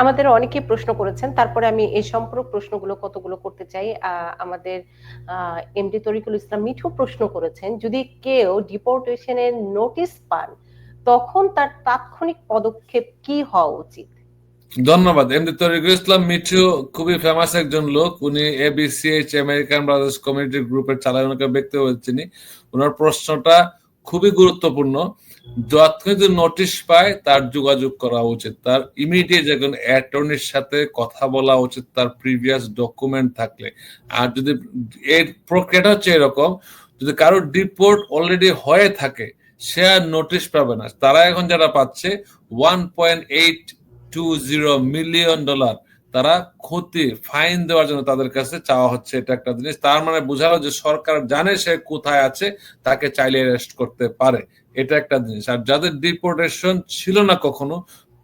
আমাদের অনেকে প্রশ্ন করেছেন, তারপরে আমি এই সম্পর্ক প্রশ্নগুলো কতগুলো করতে চাই আমাদের এমডি তরিকুল ইসলাম মিঠু প্রশ্ন করেছেন, যদি কেউ ডিপোর্টেশনের নোটিশ পান, তখন তার তাৎক্ষণিক পদক্ষেপ কি হওয়া উচিত? ধন্যবাদ। এমডি তরিকুল ইসলাম মিঠু খুবই ফেমাস একজন লোক, উনি এবিসিএইচ আমেরিকান ব্রাদার্স কমিউনিটি গ্রুপের চালানোকে ব্যক্তি তিনি। ওনার প্রশ্নটা খুবই গুরুত্বপূর্ণ। যখন যদি নোটিশ পায়, তার যোগাযোগ করা উচিত। তার ইমিডিয়েট একজন অ্যাটর্নির সাথে কথা বলা উচিত, তার প্রিভিয়াস ডকুমেন্ট থাকলে। আর যদি এর প্রক্রিয়াটা হচ্ছে এরকম, যদি কারোর ডিপোর্ট অলরেডি হয়ে থাকে, সে আর নোটিশ পাবে না। তারা এখন যারা পাচ্ছে one point eight two zero million dollar তারা ক্ষতি ফাইন দেওয়ার জন্য তাদের কাছে চাওয়া হচ্ছে এটা একটা জিনিস। তার মানে বোঝালো যে সরকার জানে সে কোথায় আছে, তাকে চাইলে অ্যারেস্ট করতে পারে। এটা একটা জিনিস। আর যাদের ডিপোর্টেশন ছিল না কখনো,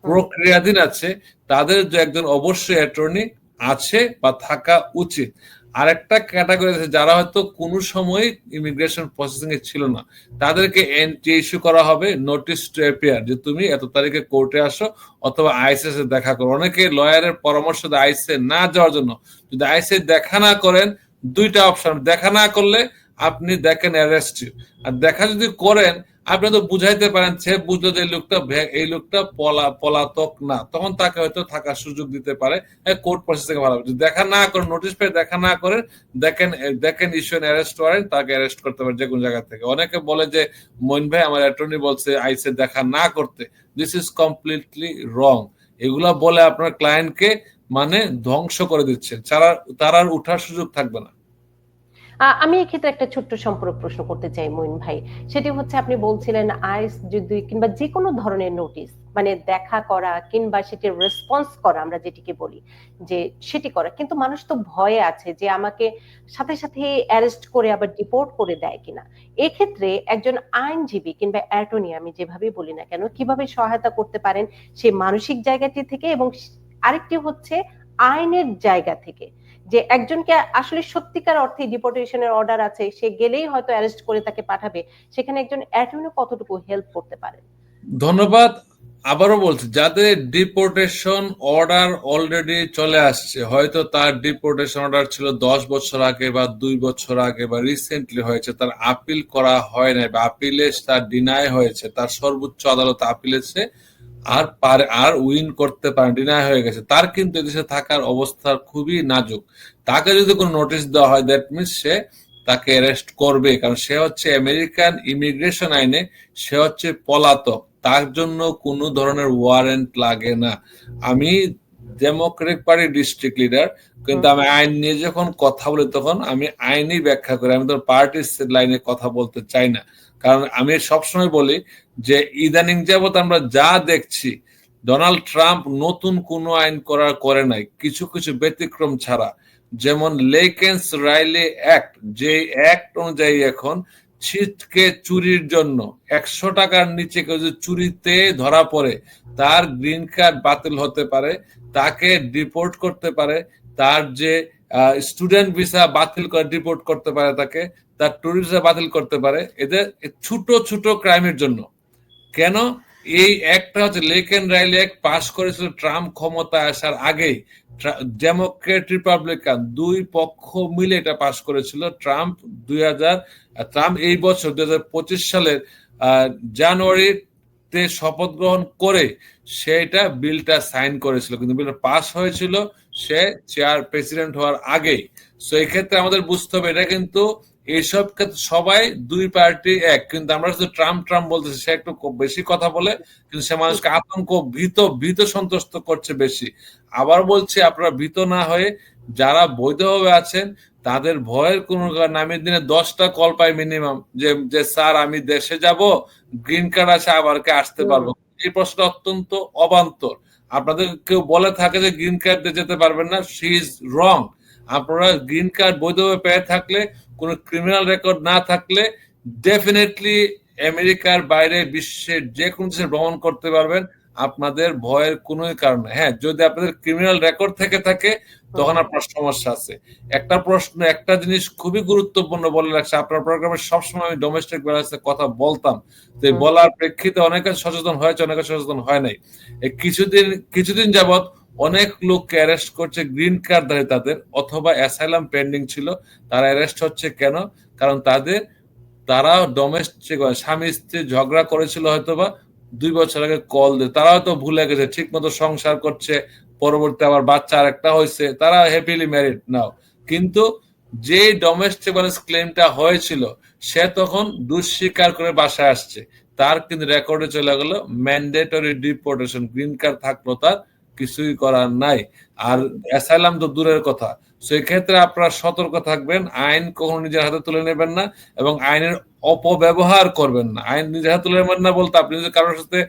প্রক্রিয়াধীন আছে, তাদের যে একজন অবশ্যই অ্যাটর্নি আছে বা থাকা উচিত। আরেকটা ক্যাটাগরি আছে যারা হয়তো কোনো সময় ইমিগ্রেশন প্রসেসিং এ ছিল না। তাদেরকে এনটি ইস্যু করা হবে নোটিশ টু অ্যাপিয়ার যে তুমি এত তারিখে কোর্টে আসো অথবা আইসিএস এ দেখা করো। অনেকে লয়ারের পরামর্শ দেয় আইসিএ না যাওয়ার জন্য। যদি আইসিএ দেখা না করেন, দুইটা অপশন দেখা না করলে আপনি দেখেন অ্যারেস্ট আর দেখা যদি করেন, আপনি তো বুঝাইতে পারেন, সে বুঝলো যে লোকটা এই লোকটা পলা, পলাতক না। তখন তাকে হয়তো থাকার সুযোগ দিতে পারে। কোর্ট প্রসেস থেকে ভালো যদি দেখা না করেন নোটিশ পেয়ে দেখা না করেন, দেখেন দেখেন ইস্যু অ্যারেস্ট ওয়ারেন্ট তাকে অ্যারেস্ট করতে পারে যে কোনো জায়গা থেকে। অনেকে বলে যে মইন ভাই, আমার অ্যাটর্নি বলছে, আইসে দেখা না করতে। দিস ইজ কমপ্লিটলি রং এগুলা বলে আপনার ক্লায়েন্টকে মানে ধ্বংস করে দিচ্ছেন। তারা তার আর উঠার সুযোগ থাকবে না। আমি এক্ষেত্রে একটা ছোট্ট সম্পর্ক প্রশ্ন করতে চাই, মইন ভাই। সেটি হচ্ছে আপনি বলছিলেন আইস যদি কিংবা যে কোনো ধরনের নোটিশ মানে দেখা করা কিংবা সেটি রেসপন্স করা, আমরা যেটিকে বলি, যে সেটি করা। কিন্তু মানুষ তো ভয়ে আছে যে আমাকে সাথে সাথে অ্যারেস্ট করে আবার ডিপোর্ট করে দেয় কিনা। এক্ষেত্রে একজন আইনজীবী কিংবা অ্যাটর্নি আমি যেভাবে বলি না কেন, কীভাবে সহায়তা করতে পারেন সেই মানসিক জায়গাটি থেকে এবং আরেকটি হচ্ছে আইনের জায়গা থেকে। যে একজনকে আসলে সত্যিকার অর্থে ডিপোর্টেশনের অর্ডার আছে, সে গেলেই হয়তো অ্যারেস্ট করে তাকে পাঠাবে। সেখানে একজন অ্যাটর্নি কতটুকু হেল্প করতে পারে? ধন্যবাদ। আবারও বলছি, যাদের ডিপোর্টেশন অর্ডার অলরেডি চলে আসছে, হয়তো তার ডিপোর্টেশন অর্ডার ছিল দশ বছর আগে বা দুই বছর আগে বা রিসেন্টলি হয়েছে, তার আপিল করা হয় নাই বা আপিলে তার ডিনাই হয়েছে, তার সর্বোচ্চ আদালত আপিলেছে আর পারে আর উইন করতে পারে ডিনাই হয়ে গেছে। তার কিন্তু এদেশে থাকার অবস্থা খুবই নাজুক। তাকে যদি কোনো নোটিশ দেওয়া হয় দ্যাট মিনস সে তাকে অ্যারেস্ট করবে। কারণ সে হচ্ছে আমেরিকান ইমিগ্রেশন আইনে সে হচ্ছে পলাতক। তার জন্য কোনো ধরনের ওয়ারেন্ট লাগে না। আমি ডেমোক্রেটিক পার্টি ডিস্ট্রিক্ট লিডার কিন্তু আমি আইন নিয়ে যখন কথা বলি তখন আমি আইনই ব্যাখ্যা করি। আমি তো পার্টির লাইনে কথা বলতে চাই না। কারণ আমি সবসময় বলি যে ইদানিং যাবৎ আমরা যা দেখছি ডোনাল্ড ট্রাম্প নতুন কোনো আইন করার করে নাই, কিছু কিছু ব্যতিক্রম ছাড়া। যেমন লেকেন্স রাইলে অ্যাক্ট যে অ্যাক্ট অনুযায়ী এখন ছিটকে চুরির জন্য একশো টাকার নিচে কেউ যদি চুরিতে ধরা পড়ে, তার গ্রিন কার্ড বাতিল হতে পারে, তাকে ডিপোর্ট করতে পারে, তার যে স্টুডেন্ট ভিসা বাতিল করে ডিপোর্ট করতে পারে তাকে তার ট্যুরিস্ট ভিসা বাতিল করতে পারে। এদের ছোট ছোট ক্রাইমের জন্য। কেন? এই একটা হচ্ছে লেক এন্ড রাইল এক পাশ করেছিল ট্রাম্প ক্ষমতায় আসার আগেই। ডেমোক্রেট রিপাবলিকান দুই পক্ষ মিলে এটা পাশ করেছিল। ট্রাম্প দুই হাজার ট্রাম্প এই বছর দুই হাজার পঁচিশ সালের জানুয়ারিতে শপথ গ্রহণ করে সেটা বিলটা সাইন করেছিল। কিন্তু বিলটা পাস হয়েছিল সে চেয়ার প্রেসিডেন্ট হওয়ার আগেই। সো এক্ষেত্রে আমাদের বুঝতে হবে, এটা কিন্তু এইসব ক্ষেত্রে সবাই দুই পার্টি এক। কিন্তু আমরা শুধু ট্রাম্প ট্রাম্প বলতেছি সে একটু বেশি কথা বলে কিন্তু সে মানুষকে আতঙ্ক ভীত ভীত সন্তুষ্ট করছে বেশি। আবার বলছি আপনারা ভীত না হয়ে যারা বৈধভাবে আছেন তাদের ভয়ের কোন নামের দিনে দশটা কল পাই মিনিমাম যে যে স্যার আমি দেশে যাব গ্রিন কার্ড আছে আবার কে আসতে পারব? এই প্রশ্নটা অত্যন্ত অবান্তর। আপনাদের কেউ বলে থাকে যে গ্রিন কার্ড দিয়ে যেতে পারবেন না সি ইজ রং। আপনারা গ্রিন কার্ড বৈধভাবে পেয়ে থাকলে কোনো ক্রিমিনাল রেকর্ড না থাকলে ডেফিনেটলি আমেরিকার বাইরে বিশ্বের যে কোনো দেশে ভ্রমণ করতে পারবেন। আপনাদের ভয়ের কোনো কারণ হ্যাঁ যদি আপনাদের ক্রিমিনাল রেকর্ড থেকে থাকে তখন আপনার সমস্যা আছে। একটা প্রশ্ন একটা জিনিস খুবই গুরুত্বপূর্ণ বলে রাখছে। আপনার প্রোগ্রামে সবসময় আমি ডোমেস্টিক ব্যালেন্সের কথা বলতাম। যে বলার প্রেক্ষিতে অনেকে সচেতন হয়েছে অনেকে সচেতন হয় নাই। কিছুদিন কিছুদিন যাবৎ অনেক লোককে অ্যারেস্ট করছে গ্রিন কার্ড ধারী তাদের, অথবা অ্যাসাইলাম পেন্ডিং ছিল, তারা অ্যারেস্ট হচ্ছে কেন? কারণ তাদের, তারা ডোমেস্টিক স্বামী স্ত্রী ঝগড়া করেছিল হয়তোবা দুই বছর আগে কল দিয়ে। তারা হয়তো ভুলে গেছে ঠিক মতো সংসার করছে পরবর্তী আবার বাচ্চা আর একটা হয়েছে, তারা হ্যাপিলি ম্যারিড নাও কিন্তু যে ডোমেস্টিক ভায়োলেন্স ক্লেমটা হয়েছিল, সে তখন দুঃস্বীকার করে বাসায় আসছে। তার কিন্তু রেকর্ডে চলে গেল ম্যান্ডেটরি ডিপোর্টেশন গ্রিন কার্ড থাকল তার। কিছুই করার নাই। আর অ্যাসাইলাম তো দূরের কথা। সেক্ষেত্রে আপনারা সতর্ক থাকবেন, আইন কখনো নিজের হাতে তুলে নেবেন না এবং আইনের অপব্যবহার করবেন না। আইন নিজের হাতে তুলে নেবেন না বলতে আপনি যদি কারোর সাথে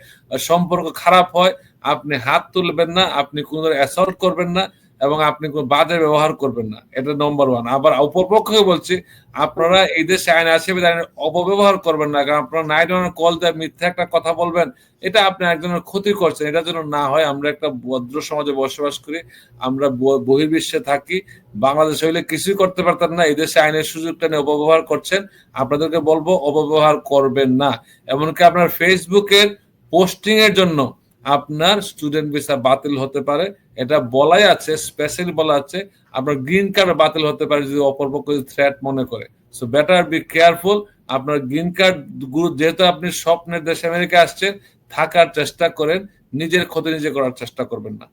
সম্পর্ক খারাপ হয়, আপনি হাত তুলবেন না, আপনি কোনো অ্যাসল্ট করবেন না। এবং আপনি কোনো বাজে ব্যবহার করবেন না। এটা নম্বর ওয়ান আবার অপরপক্ষে বলছি, আপনারা এই দেশে আইন আইনের অপব্যবহার করবেন না, কারণ আপনারা নাইট কল দেয় মিথ্যা একটা কথা বলবেন, এটা আপনি একজনের ক্ষতি করছেন। এটা যেন না হয়, আমরা একটা ভদ্র সমাজে বসবাস করি, আমরা বহির্বিশ্বে থাকি, বাংলাদেশ হইলে কিছুই করতে পারতেন না, এই দেশে আইনের সুযোগটা নিয়ে অপব্যবহার করছেন, আপনাদেরকে বলব, অপব্যবহার করবেন না। এমনকি আপনার ফেসবুকের পোস্টিং এর জন্য আপনার স্টুডেন্ট ভিসা বাতিল হতে পারে। এটা বলাই আছে স্পেশাল বলা আছে, আপনার গ্রিন কার্ড বাতিল হতে পারে যদি অপরপক্ষ থ্রেট মনে করে। সো বেটার বি কেয়ারফুল আপনার গ্রিন কার্ড গুরু যেহেতু আপনি স্বপ্নের দেশ আমেরিকা আসছেন, থাকার চেষ্টা করেন, নিজের ক্ষতি নিজে করার চেষ্টা করবেন না।